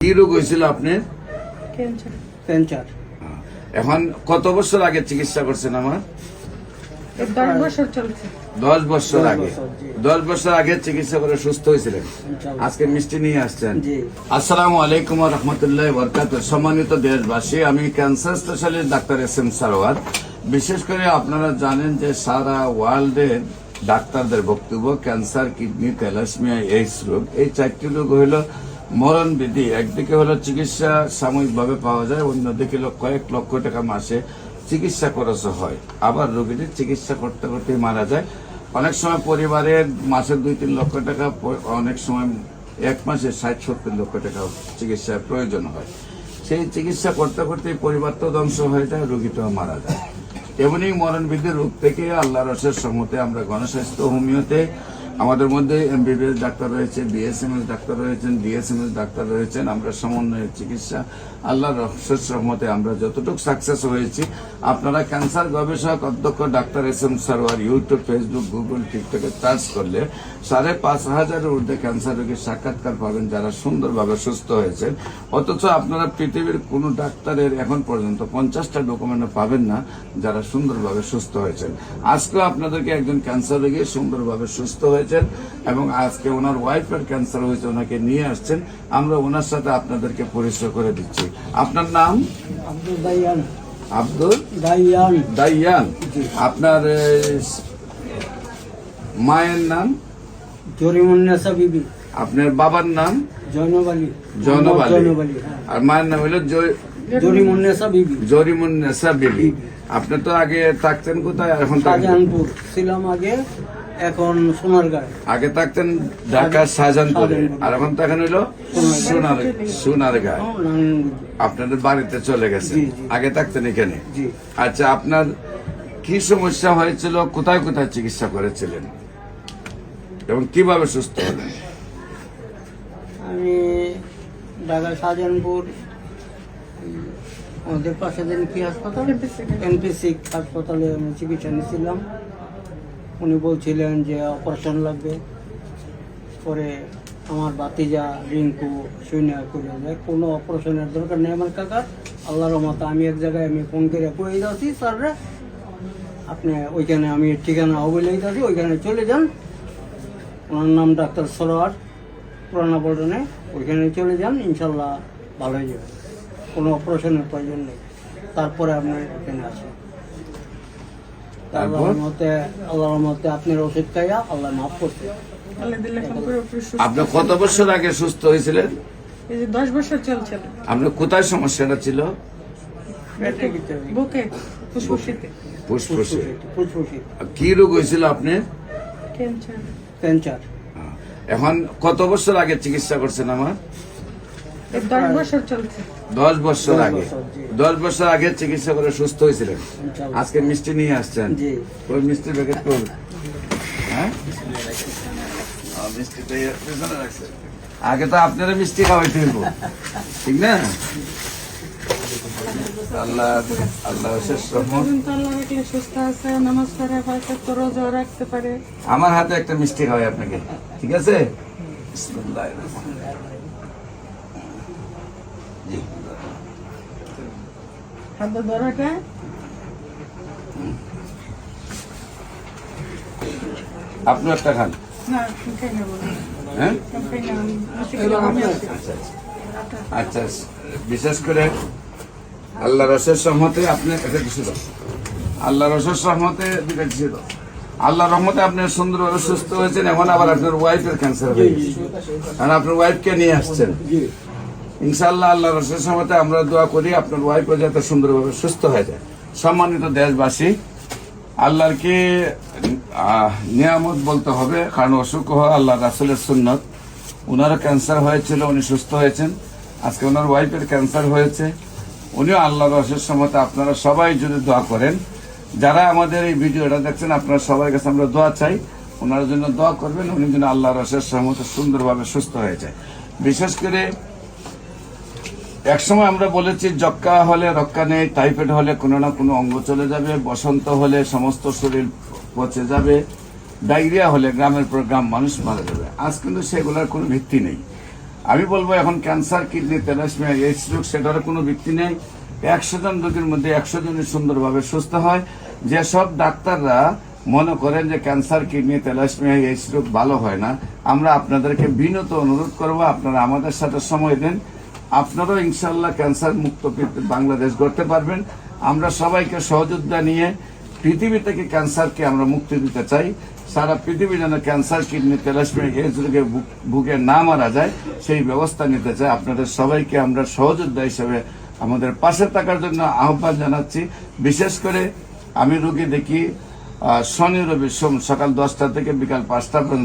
কি রোগ হয়েছিল আপনার? ক্যান্সার এখন কত বছর আগে চিকিৎসা করছেন আমার? দশ বছর আগে। দশ বছর আগে চিকিৎসা করে সুস্থ হয়েছিলেন। আজকে মিষ্টি নিয়ে আসছেন। জি। আসসালামু আলাইকুম রহমতুল্লাহ বরকাত সম্মানিত দেশবাসী আমি cancer specialist doctor S M Sarwar বিশেষ করে আপনারা জানেন যে সারা ওয়ার্ল্ডের ডাক্তারদের বক্তব্য ক্যান্সার কিডনি থ্যালাসমিয়া এইডস রোগ। এই চারটি রোগ হইল মরণ বিধি। একদিকে হলো চিকিৎসা সাময়িকভাবে পাওয়া যায়, অন্যদিকে কয়েক লক্ষ টাকা মাসে চিকিৎসা খরচ হয়। আবার রোগীদের চিকিৎসা করতে করতে মারা যায়। অনেক সময় পরিবারের মাসে দুই তিন লক্ষ টাকা, অনেক সময় এক মাসে ষাট, সত্তর লক্ষ টাকা চিকিৎসার প্রয়োজন হয়। সেই চিকিৎসা করতে করতে পরিবার তো ধ্বংস হয়ে যায়, রোগীটাও মারা যায়। এমনই মরণবিধি রোগ থেকে আল্লাহ রসের সম্মতে আমরা গণস্বাস্থ্য হোমিওতে আমাদের মধ্যে এমবিবিএস ডাক্তার রয়েছে, বিএসএমএস ডাক্তার রয়েছেন, ডিএসএমএস ডাক্তার রয়েছেন, আমরা সমন্বয়ের চিকিৎসা। আল্লাহ সম্মতে আমরা যতটুকু সাকসেস হয়েছি, আপনারা ক্যান্সার গবেষক, অধ্যক্ষ, doctor S M Sarwar YouTube Facebook Google টিকটকে সার্চ করলে সাড়ে পাঁচ হাজারের ঊর্ধ্বে ক্যান্সার রোগীর সাক্ষাৎকার পাবেন যারা সুন্দরভাবে সুস্থ হয়েছেন। অথচ আপনারা পৃথিবীর কোনো ডাক্তারের এখন পর্যন্ত পঞ্চাশটা ডকুমেন্ট পাবেন না যারা সুন্দরভাবে সুস্থ হয়েছেন। আজকেও আপনাদেরকে একজন ক্যান্সার রোগী সুন্দরভাবে সুস্থ হয়েছেন এবং আজকে ওনার ওয়াইফের ক্যান্সার হয়েছে ওনাকে নিয়ে আসছেন। আমরা ওনার সাথে আপনাদেরকে পরিচয় করে দিচ্ছি। আপনার নাম? আব্দুল দাইয়ান। আপনার মায়ের নাম? জরিমুন্নেসা বিবি। আপনার বাবার নাম? আলী হ্যাঁ। আর মায়ের নাম হলো জরিমুন্নেসা বিবি। জরিমুন্নেসা বিবি। আপনি তো আগে থাকতেন কোথায়? এখন? ছিলাম আগে এখন সোনারগাঁয়। আগে থাকতেন ঢাকার শাহজাহানপুরে। আর এখন থাকেন হইল সোনার সোনার গায়ে আপনাদের বাড়িতে চলে গেছে। আগে থাকতেন এখানে? জি। আচ্ছা আপনার কি সমস্যা হয়েছিল? কোথায় কোথায় চিকিৎসা করেছিলেন? এবং কীভাবে সুস্থ হলেন? আমি ঢাকা শাহজাহানপুর আমাদের পাশে দিন কি হাসপাতাল এনপিসি হাসপাতালে আমি চিকিৎসা নিয়েছিলাম। উনি বলছিলেন যে অপারেশন লাগবে। পরে আমার বাতিজা রিঙ্কু শুনে করে যে, কোনো অপারেশনের দরকার নেই আমার কাকা। আল্লাহর মতো আমি এক জায়গায় আমি ফোন করে কয়ে যাচ্ছি স্যাররা, আপনি ওইখানে আমি ঠিকানা অবলে যাচ্ছি ওইখানে চলে যান। ওনার নাম ডাক্তার সরোয়ার, পুরানা পল্টনে, ওইখানে চলে যান ইনশাল্লাহ ভালো হয়ে যাবে। কোনো অপারেশনের প্রয়োজন নেই। তারপরে আপনার এখানে আসেন তারপর? আল্লাহর মতে আল্লাহর মতে আপনার ওষুধ খাইয়া আল্লাহ মাফ আপনি কত বছর আগে সুস্থ হয়েছিলেন? এই যে দশ বছর চলছিল। আপনার কোথায় সমস্যাটা ছিল? বুকে ফুসফুসিতে। ফুসফুসে। কি রোগ হয়েছিল আপনি ক্যান্সার। এখন কত বছর আগে চিকিৎসা করছেন আমার? দশ বছর আগে। দশ বছর আগে চিকিৎসা করে সুস্থ হয়েছিলেন। আজকে মিষ্টি নিয়ে আসছেন। ওই মিষ্টি প্যাকেট হ্যাঁ? রাখছেন। আগে তো আপনারা মিষ্টি খাওয়াইতে হইব। ঠিক না? আল্লাহ আল্লাহ শেষ সুস্থ আছে নামাজ পড়ে পাঁচ রোজা রাখতে পারে। আমার হাতে একটা মিষ্টি খাওয়াই আপনাকে। ঠিক আছে? বিসমিল্লাহির রহমানির রহিম। হাত ধরাটা আপনি একটা খান। হ্যাঁ? আছি আচ্ছা আচ্ছা। আচ্ছা। বিশেষ করে আল্লাহ রসের সহমতে আপনি এটা কিছু দাও। আল্লাহ রসের সহমতে দুটা কিছু দাও। আল্লাহ রহমতে আপনি সুন্দরভাবে সুস্থ হয়েছেন এখন আবার আপনার ওয়াইফের ক্যান্সার হয়ে গেছে। কারণ আপনার ওয়াইফকে নিয়ে আসছেন। জি ইনশাআল্লাহ আল্লাহ রসের সহমতে আমরা দোয়া করি, আপনার ওয়াইফও যাতে সুন্দরভাবে সুস্থ হয়ে যায়। সম্মানিত দেশবাসী, আল্লাহর কি নিয়ামত বলতে হবে, কারণ অসুখ হওয়া আল্লাহ রাসুলের সুন্নত। ওনারও ক্যান্সার হয়েছিল, উনি সুস্থ হয়েছেন। আজকে ওনার ওয়াইফের ক্যান্সার হয়েছে। উনিও আল্লাহ রসের সমতে আপনারা সবাই যদি দোয়া করেন, যারা আমাদের এই ভিডিওটা দেখছেন, আপনারা সবার কাছে আমরা দোয়া চাই ওনার জন্য দোয়া করবেন, উনি যেন আল্লাহ রসের সহমতে সুন্দরভাবে সুস্থ হয়ে যায়। বিশেষ করে একসময় আমরা বলেছি, যক্কা হলে রক্ষা নেই, টাইফয়েড হলে কোনো না কোনো অঙ্গ চলে যাবে, বসন্ত হলে সমস্ত শরীর পচে যাবে, ডায়রিয়া হলে গ্রামের পর গ্রাম মানুষ মারা যাবে। আজ কিন্তু সেগুলোর কোনো ভিত্তি নেই। আমি বলব, এখন ক্যান্সার, কিডনি তেলাসমিয়া এইডস রোগ সেটার কোনো ভিত্তি নেই। একশো জন রোগীর মধ্যে একশো জনই সুন্দরভাবে সুস্থ হয়। যেসব ডাক্তাররা মনে করেন যে ক্যান্সার, কিডনি তেলাসমিয়া এইডস রোগ ভালো হয় না, আমরা আপনাদেরকে বিনত অনুরোধ করব, আপনারা আমাদের সাথে সময় দেন। আপনারাও ইনশাল্লাহ ক্যান্সার মুক্ত বাংলাদেশ গড়তে পারবেন। আমরা সবাইকে সহযোগিতা নিয়ে পৃথিবী থেকে ক্যান্সারকে আমরা মুক্তি দিতে চাই। সারা পৃথিবী যেন ক্যান্সার কিডনি তেলাসমিয়া এইডস রোগে ভুগে না মারা যায়, সেই ব্যবস্থা নিতে চাই। আপনাদের সবাইকে আমরা সহযোদ্ধা হিসেবে আমাদের পাশে থাকার জন্য আহ্বান জানাচ্ছি। বিশেষ করে আমি রোগী দেখি শনি রবি সোম সকাল দশটা থেকে বিকাল পাঁচটা পর্যন্ত।